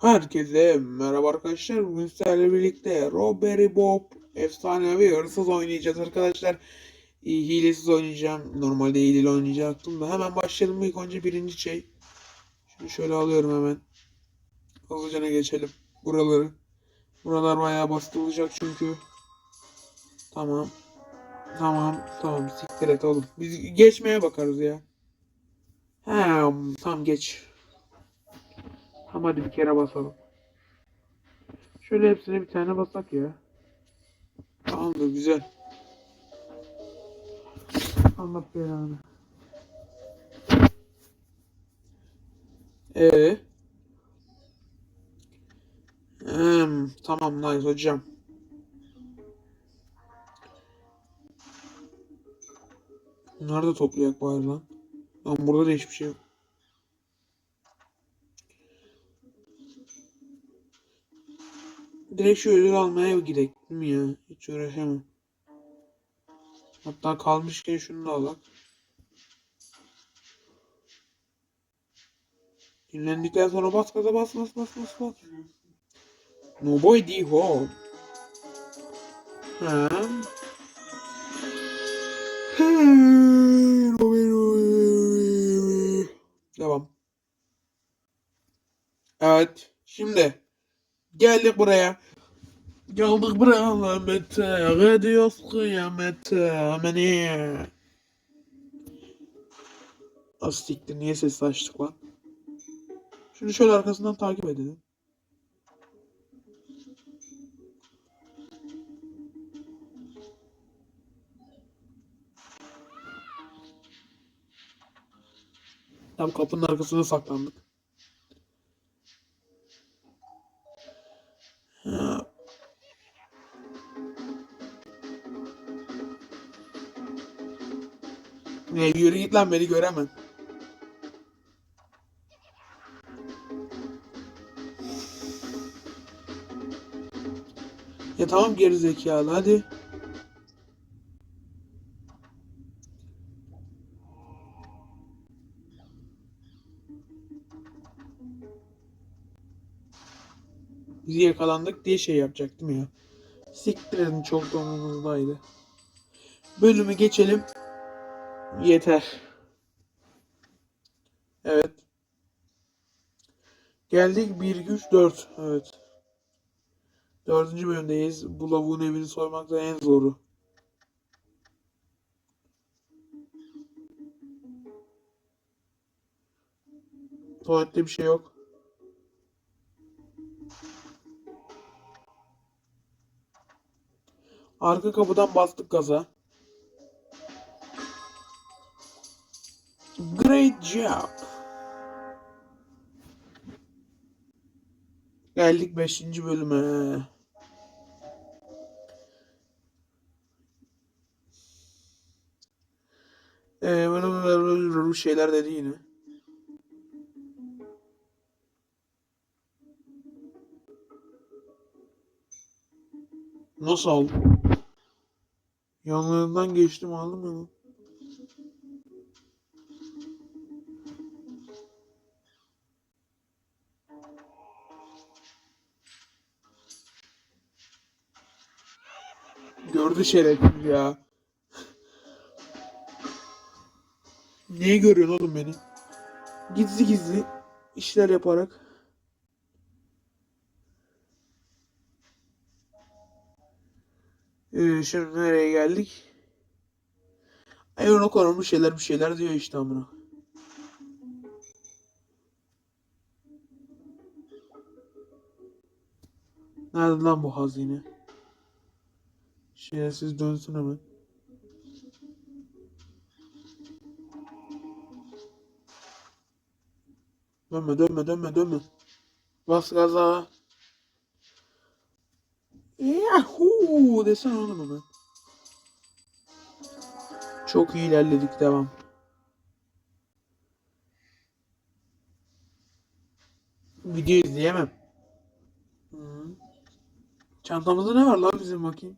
Herkese merhaba arkadaşlar. Bugün sizlerle birlikte Robbery Bob efsanevi hırsız oynayacağız arkadaşlar. Hilesiz oynayacağım. Normalde hileli oynayacaktım da. Hemen başlayalım. İlk önce birinci şey. Şunu şöyle alıyorum hemen. Hızlıca geçelim. Buraları. Buralar bayağı bastırılacak çünkü. Tamam. Tamam. Tamam. Siktir et oğlum. Biz geçmeye bakarız ya. He, tamam geç. Tamam hadi bir kere basalım. Şöyle hepsine bir tane basak ya. Tamamdır güzel. Allah belanı. Ee. Hmm, tamam nice hocam. Bunları da toplayak bari lan. Lan burada da hiçbir şey yok. Direkt şu ödül almaya gidelim ya? Hiç uğraşamam. Hatta kalmışken şunu da alak. Dinlendikten sonra bas gaza bas bas bas bas bas. No boy di home. Ha. Devam. Evet. Şimdi geldik buraya. Geldik buraya Mete. Gidiyoruz kıyamete. Beni. Astiktir. Niye ses açtık lan? Şunu şöyle arkasından takip edelim. Tam kapının arkasına saklandık. Ne yürü git lan beni göremem. Ya tamam geri zekalı hadi. Biz yakalandık diye şey yapacaktım ya. Siktir edin çok donumuzdaydı. Bölümü geçelim. Yeter. Evet. Geldik 1 3 4. Evet. Dördüncü bölümdeyiz. Bu lavuğun evini soymak da en zoru. Tuvalette bir şey yok. Arka kapıdan bastık gaza. Great job. Geldik 5. bölüme. Ee, böyle şeyler dedi yine. Nasıl aldım? Yanlarından geçtim aldım ya. Gördü şerefsiz ya. Niye görüyorsun oğlum beni? Gizli gizli işler yaparak. Ee, şimdi nereye geldik? Ay ona konulmuş şeyler bir şeyler diyor işte amına. Nerede lan bu hazine? Şerefsiz dönsün hemen. Dönme dönme dönme dönme. Bas gaza. Yahoo desene oğlum hemen. Çok iyi ilerledik devam. Video izleyemem. Çantamızda ne var lan bizim bakayım.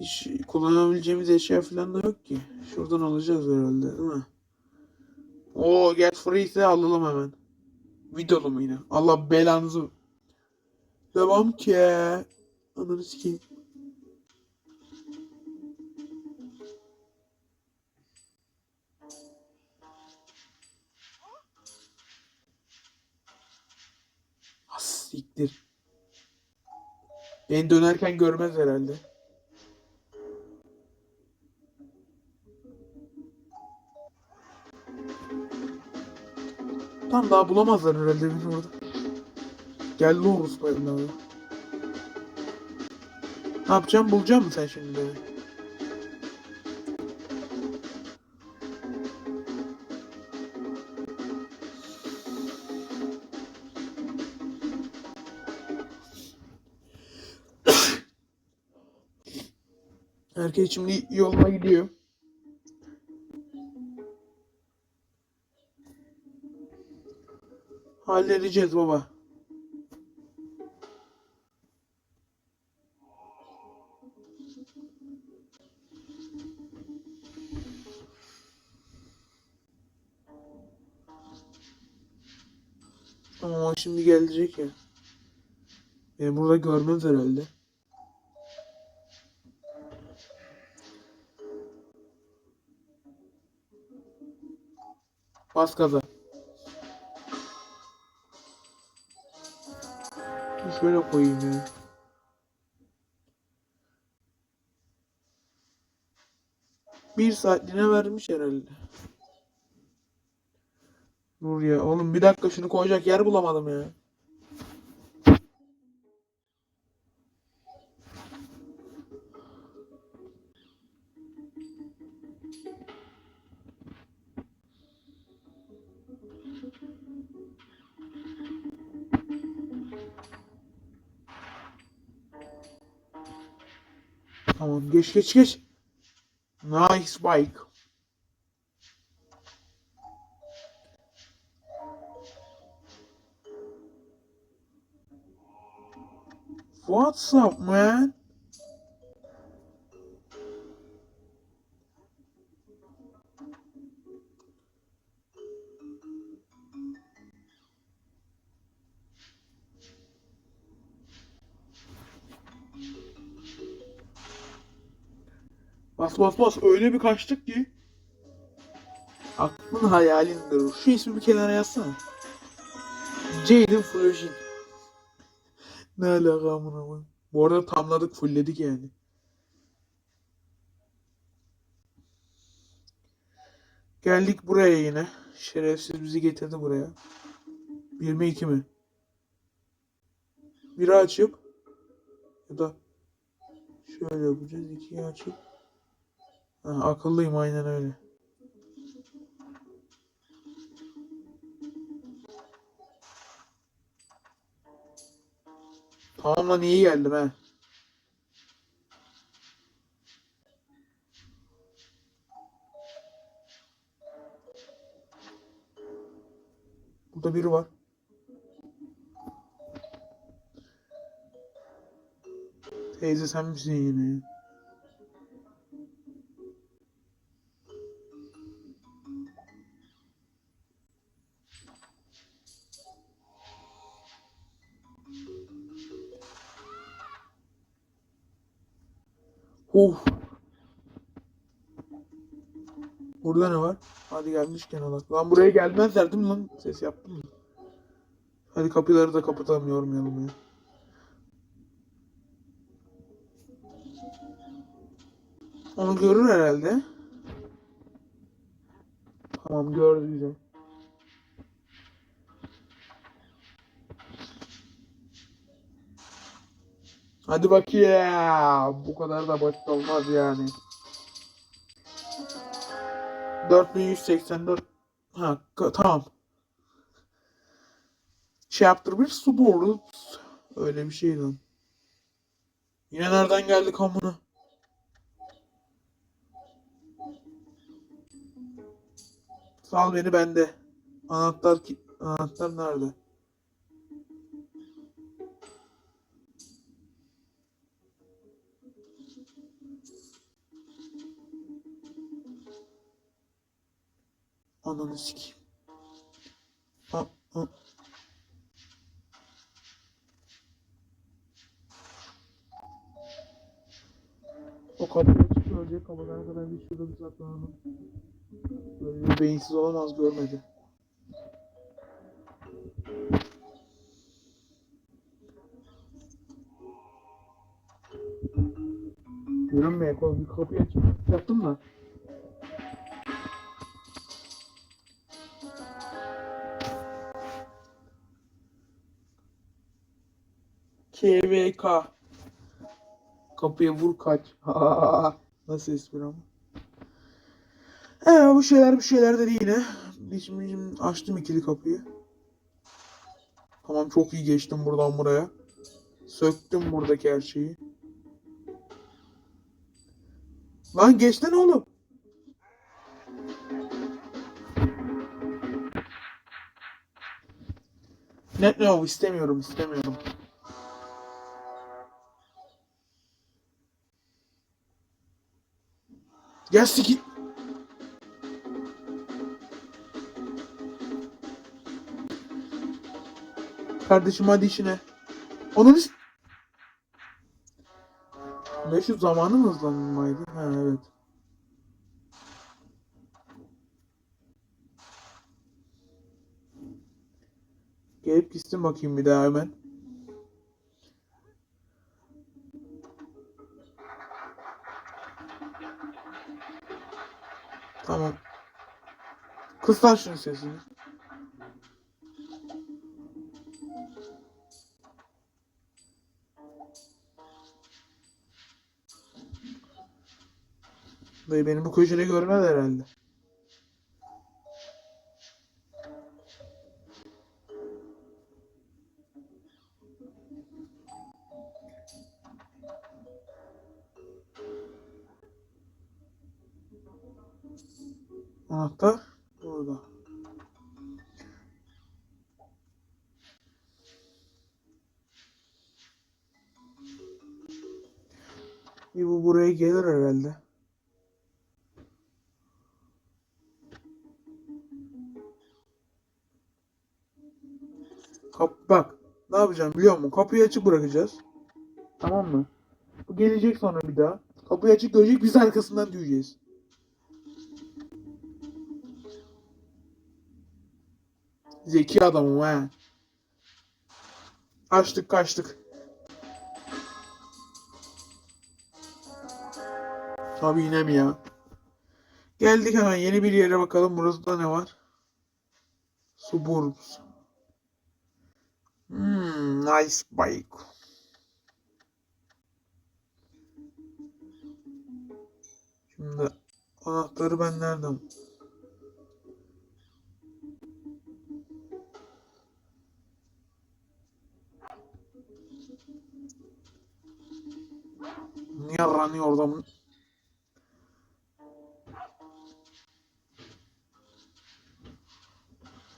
Hiç kullanabileceğimiz eşya falan da yok ki. Şuradan alacağız herhalde değil mi? Oo get free ise alalım hemen. Videolu mu yine? Allah belanızı. Devam ki. Ananı sikeyim. Has siktir. Beni dönerken görmez herhalde. Tam daha bulamazlar herhalde beni orada. Geldi Horus bayıldı abi. Ne yapacağım? Bulacağım mı sen şimdi beni? Herkes şimdi yoluna gidiyor. Halledeceğiz baba. Şimdi gelecek ya. Beni burada görmez herhalde. Bas gaza. Şöyle koyayım ya. Bir saatliğine vermiş herhalde. Dur ya oğlum bir dakika şunu koyacak yer bulamadım ya. Tamam geç geç geç. Nice bike. What's up man? Bas bas bas öyle bir kaçtık ki. Aklın hayalindir. Şu ismi bir kenara yazsana. Jaden Flojin. Ne alaka amına koyayım. Bu arada tamladık fullledik yani. Geldik buraya yine. Şerefsiz bizi getirdi buraya. Bir mi iki mi? Biri açıp ya da şöyle yapacağız. ikiyi açıp Ha, akıllıyım aynen öyle. Tamam lan iyi geldim he. Burada biri var. Teyze sen misin yine Uf. Burada ne var? Hadi gelmişken alak. Lan buraya gelmezler değil mi lan? Ses yaptım mı? Hadi kapıları da kapatalım yormayalım ya. Onu görür herhalde. Tamam gördü güzel. Hadi bakayım. Bu kadar da basit olmaz yani. 4184 Ha tamam. Chapter 1 Sport. Öyle bir şey lan. Yine nereden geldik amına? Sal beni bende. Anahtar ki anahtar nerede? Ananı sikeyim. A, a. O kadar açık ölecek ama ben kadar bir şey şurada bir saklanalım. Böyle bir beyinsiz olan az görmedi. Görünmeye koy bir kapıyı açıp yaptım da KVK Kapıya vur kaç. Nasıl espri ama. Ee, bu şeyler bir şeyler dedi yine. Şimdi, açtım ikili kapıyı. Tamam çok iyi geçtim buradan buraya. Söktüm buradaki her şeyi. Lan geçten oğlum. Net no istemiyorum istemiyorum. Gel siki. Kardeşim hadi işine. Onun iş... Ne şu zamanı mı hızlanmaydı? Ha evet. Gelip gitsin bakayım bir daha hemen. Tamam. Kıs lan sesini. Dayı benim bu köşede görmez herhalde. Kap bak. Ne yapacağım biliyor musun? Kapıyı açık bırakacağız. Tamam mı? Bu gelecek sonra bir daha. Kapıyı açık görecek biz arkasından duyacağız. Zeki adamım ha. Açtık kaçtık. Abi yine mi ya? Geldik hemen yeni bir yere bakalım. Burası da ne var? Suburbs. Hmm, nice bike. Şimdi anahtarı ben nereden? Niye aranıyor orada?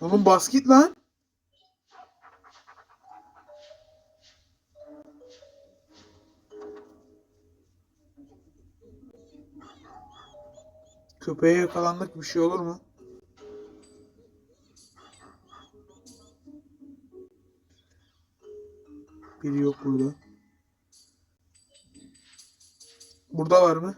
Oğlum basket lan. Köpeğe yakalandık bir şey olur mu? Biri yok burada. Burada var mı?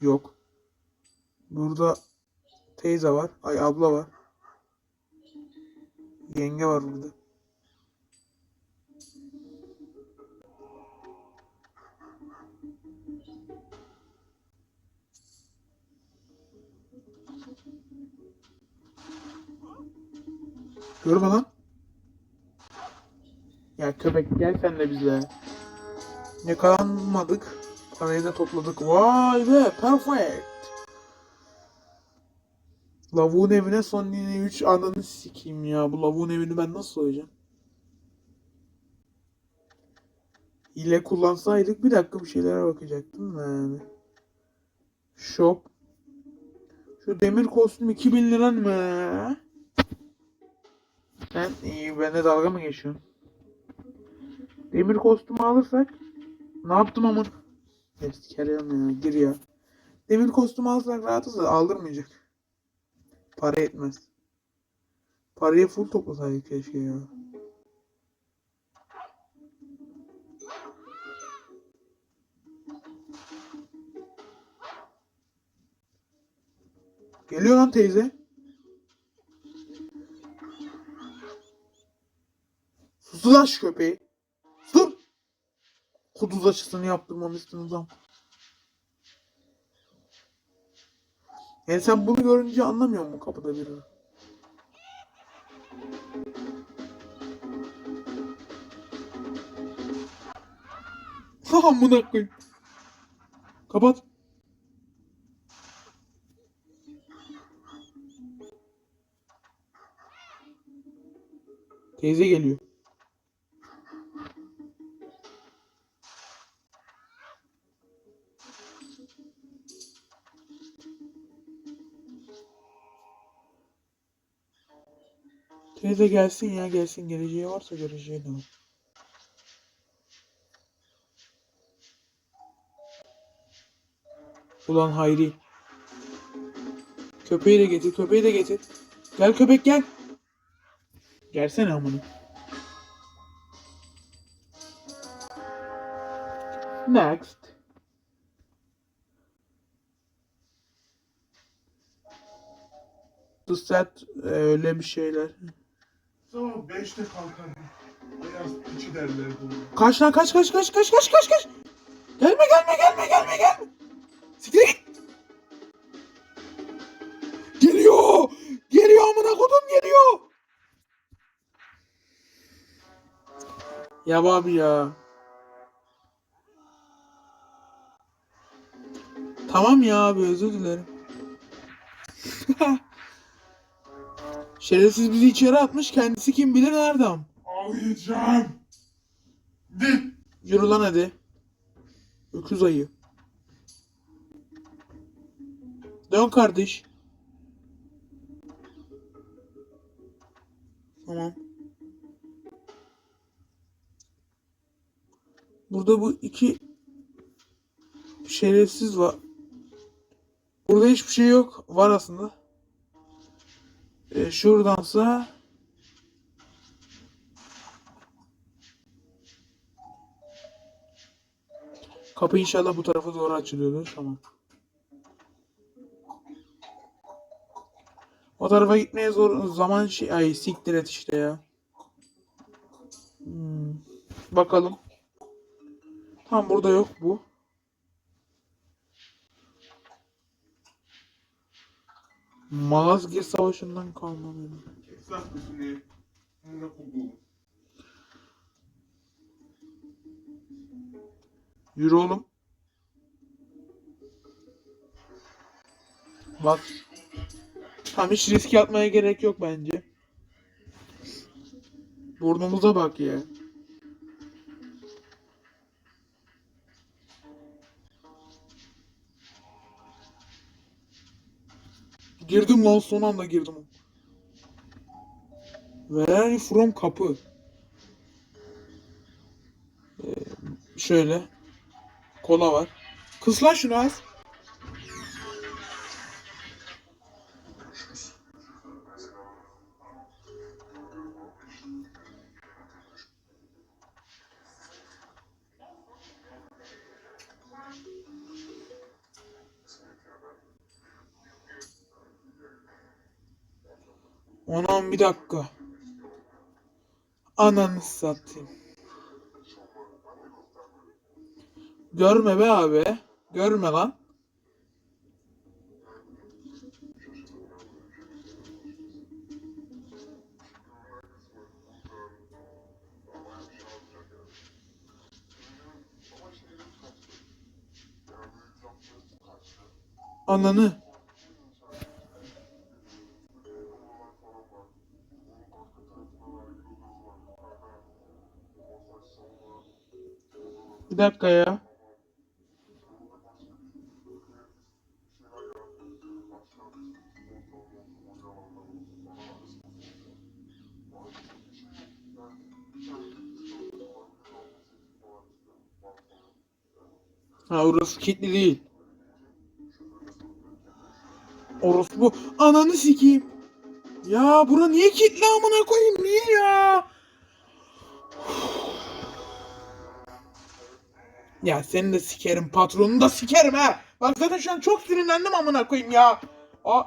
Yok. Burada teyze var. Ay abla var. Yenge var burada. Görme lan. Ya köpek gel sen de bizle. Yakalanmadık. Parayı da topladık. Vay be perfect. Lavuğun evine son yine 3 ananı sikeyim ya. Bu lavuğun evini ben nasıl soyacağım? Hile kullansaydık bir dakika bir şeylere bakacaktım da yani. Shop. Şu demir kostüm 2000 lira mı? Sen iyi bende dalga mı geçiyorsun? Demir kostümü alırsak ne yaptım amın? Kerem ya gir ya. Demir kostümü alırsak rahatız da aldırmayacak. Para etmez. Parayı full toplasaydık keşke ya. Geliyor lan teyze. Şu köpeği. Sus. Kuduz aşısını yaptırmamı istiyorsunuz ama. Yani sen bunu görünce anlamıyor musun kapıda biri? Amına koyayım. Kapat. Teyze geliyor. Teyze gelsin ya gelsin geleceği varsa göreceği de var. Ulan Hayri. Köpeği de getir, köpeği de getir. Gel köpek gel. Gelsene amına. Next. To set e, öyle bir şeyler. Sabah 5'te kalkarım. Beyaz piçi derler bunu. Kaç lan kaç kaç kaç kaç kaç kaç kaç. Gelme gelme gelme gelme gelme. Siktir git. Geliyor. Geliyor amına kodum geliyor. Ya abi ya. Tamam ya abi özür dilerim. Şerefsiz bizi içeri atmış kendisi kim bilir nereden. Ağlayacağım. Git. Yürü lan hadi. Öküz ayı. Dön kardeş. Tamam. Burada bu iki şerefsiz var. Burada hiçbir şey yok. Var aslında. E, şuradansa Kapı inşallah bu tarafa doğru açılıyordur. Tamam. O tarafa gitmeye zor zaman şey ay siktir et işte ya. Hmm. Bakalım. Tam burada yok bu. Malazgirt Savaşı'ndan kalma benim. Yürü oğlum. Bak. Tam hiç riske atmaya gerek yok bence. Burnumuza bak ya. Girdim lan son anda girdim. Where from kapı. Ee, şöyle. Kola var. Kız lan şunu az. Anam bir dakika. Ananı satayım. Görme be abi. Görme lan. Ananı. Bir dakika ya. Ha orası kilitli değil. Orası bu. Ananı sikeyim. Ya bura niye kilitli amına koyayım niye ya? Ya seni de sikerim patronunu da sikerim ha. Bak zaten şu an çok sinirlendim amına koyayım ya. Aa,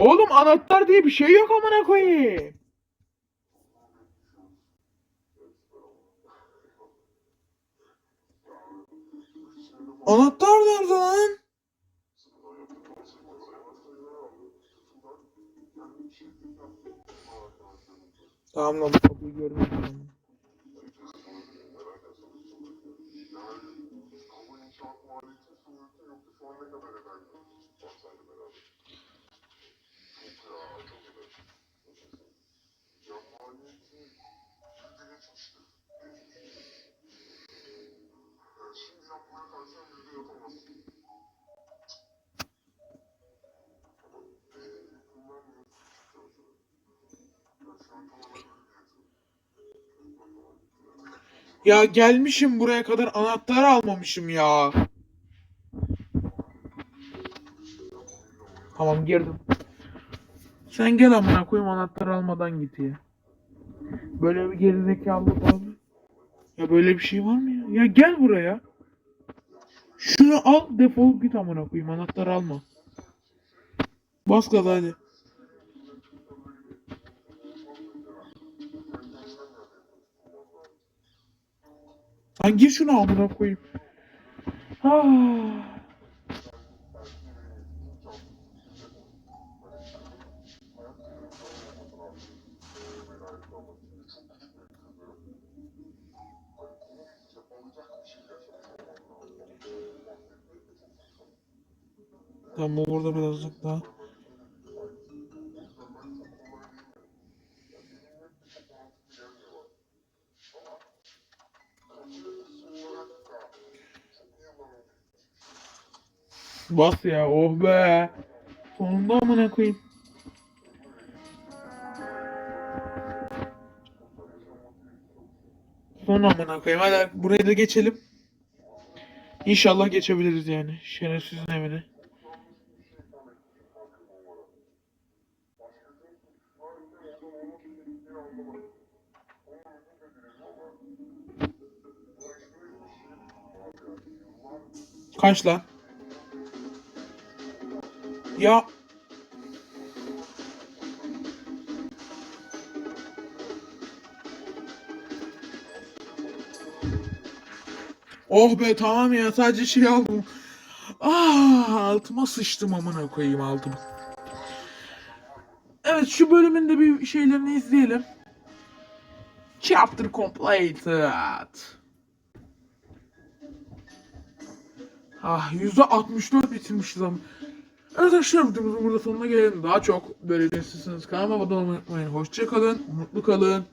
Oğlum anahtar diye bir şey yok amına koyayım. Anahtar nerede lan? Tamam lan kapıyı görmedim. Ya gelmişim buraya kadar anahtarı almamışım ya. Tamam girdim. Sen gel amına koyayım anahtarı almadan git ya. Böyle bir gerizekalılık abi. Ya böyle bir şey var mı ya? Ya gel buraya. Şunu al defol git amına koyayım anahtarı alma. Bas gaza hadi. Lan gir şunu amına koyayım. Ah. Tamam burada birazcık daha. Bas ya oh be. Sonunda amına koyayım. Son amına koyayım. Hadi buraya da geçelim. İnşallah geçebiliriz yani. Şerefsizin evine. Kaç lan? Ya Oh be tamam ya sadece şey aldım. Ah altıma sıçtım amına koyayım altıma. Evet şu bölümün de bir şeylerini izleyelim. Chapter completed. Ah %64 bitirmişiz ama. Arkadaşlar burada sonuna gelelim. Daha çok böyle destekleriniz kanalıma abone olmayı unutmayın. Hoşçakalın, mutlu kalın.